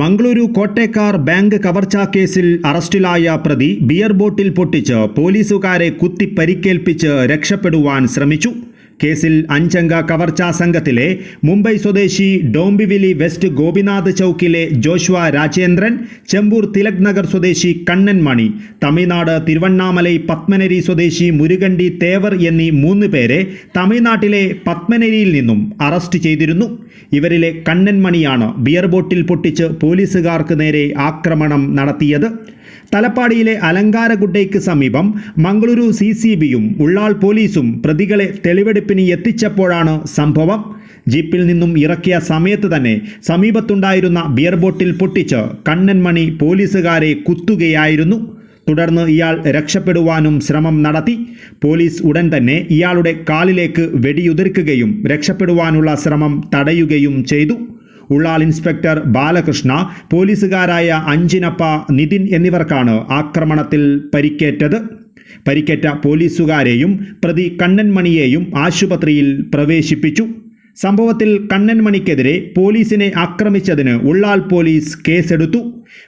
Mangaluru കോട്ടേക്കാർ bank കവർച്ചാ കേസിൽ അറസ്റ്റിലായ പ്രതി ബിയർ ബോട്ടിൽ പൊട്ടിച്ച് പോലീസുകാരെ കുത്തി പരിക്കേൽപ്പിച്ച് രക്ഷപ്പെടുവാൻ ശ്രമിച്ചു. കേസിൽ അഞ്ചംഗ കവർച്ചാ സംഘത്തിലെ മുംബൈ സ്വദേശി ഡോംബിവിലി വെസ്റ്റ് ഗോപിനാഥ് ചൌക്കിലെ ജോഷ്വ രാജേന്ദ്രൻ ചെമ്പൂർ തിലക് നഗർ സ്വദേശി കണ്ണൻ മണി തമിഴ്നാട് തിരുവണ്ണാമലൈ പത്മനരി സ്വദേശി മുരുകണ്ടി തേവർ എന്നീ മൂന്ന് പേരെ തമിഴ്നാട്ടിലെ പത്മനരിയിൽ നിന്നും അറസ്റ്റ് ചെയ്തിരുന്നു. ഇവരിലെ കണ്ണൻ മണിയാണ് ബിയർ ബോട്ടിൽ പൊട്ടിച്ച് പോലീസുകാർക്ക് നേരെ ആക്രമണം നടത്തിയത്. തലപ്പാടിയിലെ അലങ്കാരഗുഡയ്ക്ക് സമീപം മംഗളൂരു സി സി ബിയും ഉള്ളാൾ പോലീസും പ്രതികളെ തെളിവെടുപ്പിന് എത്തിച്ചപ്പോഴാണ് സംഭവം. ജീപ്പിൽ നിന്നും ഇറക്കിയ സമയത്ത് തന്നെ സമീപത്തുണ്ടായിരുന്ന ബിയർ ബോട്ടിൽ പൊട്ടിച്ച് കണ്ണൻമണി പോലീസുകാരെ കുത്തുകയായിരുന്നു. തുടർന്ന് ഇയാൾ രക്ഷപ്പെടുവാനും ശ്രമം നടത്തി. പോലീസ് ഉടൻ തന്നെ ഇയാളുടെ കാലിലേക്ക് വെടിയുതിർക്കുകയും രക്ഷപ്പെടുവാനുള്ള ശ്രമം തടയുകയും ചെയ്തു. ഉള്ളാൾ ഇൻസ്പെക്ടർ ബാലകൃഷ്ണ പോലീസുകാരായ അഞ്ചിനപ്പ നിതിൻ എന്നിവർക്കാണ് ആക്രമണത്തിൽ പരിക്കേറ്റത്. പരിക്കേറ്റ പോലീസുകാരെയും പ്രതി കണ്ണൻമണിയെയും ആശുപത്രിയിൽ പ്രവേശിപ്പിച്ചു. സംഭവത്തിൽ കണ്ണൻമണിക്കെതിരെ പോലീസിനെ ആക്രമിച്ചതിന് ഉള്ളാൾ പോലീസ് കേസെടുത്തു.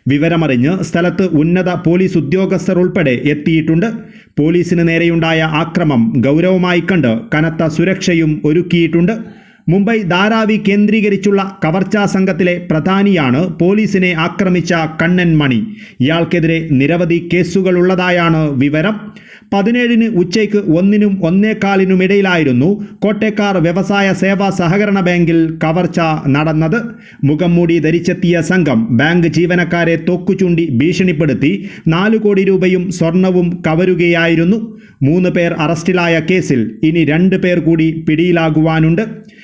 വിവരമറിഞ്ഞ് സ്ഥലത്ത് ഉന്നത പോലീസ് ഉദ്യോഗസ്ഥർ ഉൾപ്പെടെ എത്തിയിട്ടുണ്ട്. പോലീസിന് നേരെയുണ്ടായ ആക്രമം ഗൗരവമായി കണ്ട് കനത്ത സുരക്ഷയും ഒരുക്കിയിട്ടുണ്ട്. മുംബൈ ധാരാവി കേന്ദ്രീകരിച്ചുള്ള കവർച്ചാ സംഘത്തിലെ പ്രധാനിയാണ് പോലീസിനെ ആക്രമിച്ച കണ്ണൻ മണി. ഇയാൾക്കെതിരെ നിരവധി കേസുകളുള്ളതായാണ് വിവരം. പതിനേഴിന് ഉച്ചയ്ക്ക് ഒന്നിനും ഒന്നേകാലിനുമിടയിലായിരുന്നു കോട്ടേക്കാർ വ്യവസായ സേവാ സഹകരണ ബാങ്കിൽ കവർച്ച നടന്നത്. മുഖം മൂടി ധരിച്ചെത്തിയ സംഘം ബാങ്ക് ജീവനക്കാരെ തോക്കുചൂണ്ടി ഭീഷണിപ്പെടുത്തി നാല് കോടി രൂപയും സ്വർണവും കവരുകയായിരുന്നു. മൂന്ന് പേർ അറസ്റ്റിലായ കേസിൽ ഇനി രണ്ട് പേർ കൂടി പിടിയിലാകുവാനുണ്ട്.